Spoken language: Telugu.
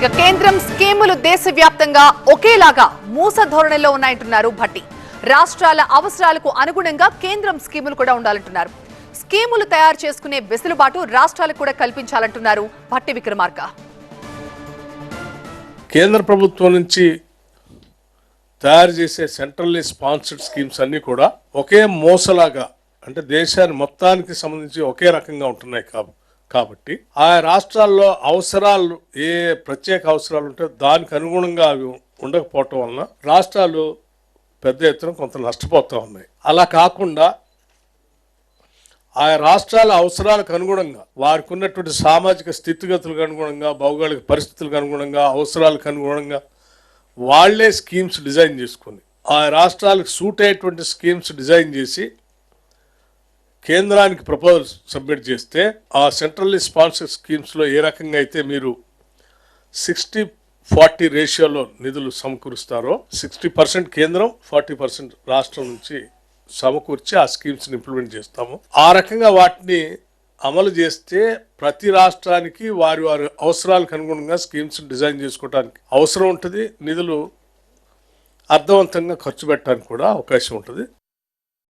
ఇక కేంద్రం స్కీములు దేశవ్యాప్తంగా ఒకేలాగా మూస ధోరణిలో ఉన్నాయంటున్నారు భట్టి. రాష్ట్రాల అవసరాలకు అనుగుణంగా కేంద్రం స్కీములు కూడా ఉండాలంటున్నారు. స్కీములు తయారు చేసుకునే వెసులుబాటు రాష్ట్రాలకు కూడా కల్పించాలంటున్నారు భట్టి విక్రమార్క. కేంద్ర ప్రభుత్వం నుంచి తయారు చేసే సెంట్రల్లీ స్పాన్సర్డ్ స్కీమ్స్ అన్నీ కూడా ఒకే మోసలాగా అంటే దేశాన్ని మొత్తానికి సంబంధించి ఒకే రకంగా ఉంటున్నాయి కాబట్టి కాబట్టి ఆ రాష్ట్రాల్లో అవసరాలు ఏ ప్రత్యేక అవసరాలు ఉంటే దానికి అనుగుణంగా అవి ఉండకపోవటం వలన రాష్ట్రాలు పెద్ద ఎత్తున కొంత నష్టపోతూ ఉన్నాయి. అలా కాకుండా ఆయా రాష్ట్రాల అవసరాలకు అనుగుణంగా వారికి ఉన్నటువంటి సామాజిక స్థితిగతులకు అనుగుణంగా భౌగోళిక పరిస్థితులకు అనుగుణంగా అవసరాలకు అనుగుణంగా వాళ్ళే స్కీమ్స్ డిజైన్ చేసుకొని ఆ రాష్ట్రాలకు సూట్ అయ్యేటువంటి స్కీమ్స్ డిజైన్ చేసి కేంద్రానికి ప్రపోజల్ సబ్మిట్ చేస్తే ఆ సెంట్రల్లీ స్పాన్సర్ స్కీమ్స్లో ఏ రకంగా అయితే మీరు సిక్స్టీ ఫార్టీ రేషియోలో నిధులు సమకూరుస్తారో సిక్స్టీ పర్సెంట్ కేంద్రం ఫార్టీ పర్సెంట్ రాష్ట్రం నుంచి సమకూర్చి ఆ స్కీమ్స్ని ఇంప్లిమెంట్ చేస్తాము. ఆ రకంగా వాటిని అమలు చేస్తే ప్రతి రాష్ట్రానికి వారి వారి అవసరాలకు అనుగుణంగా స్కీమ్స్ డిజైన్ చేసుకోవడానికి అవసరం ఉంటుంది. నిధులు అర్థవంతంగా ఖర్చు పెట్టడానికి కూడా అవకాశం ఉంటుంది.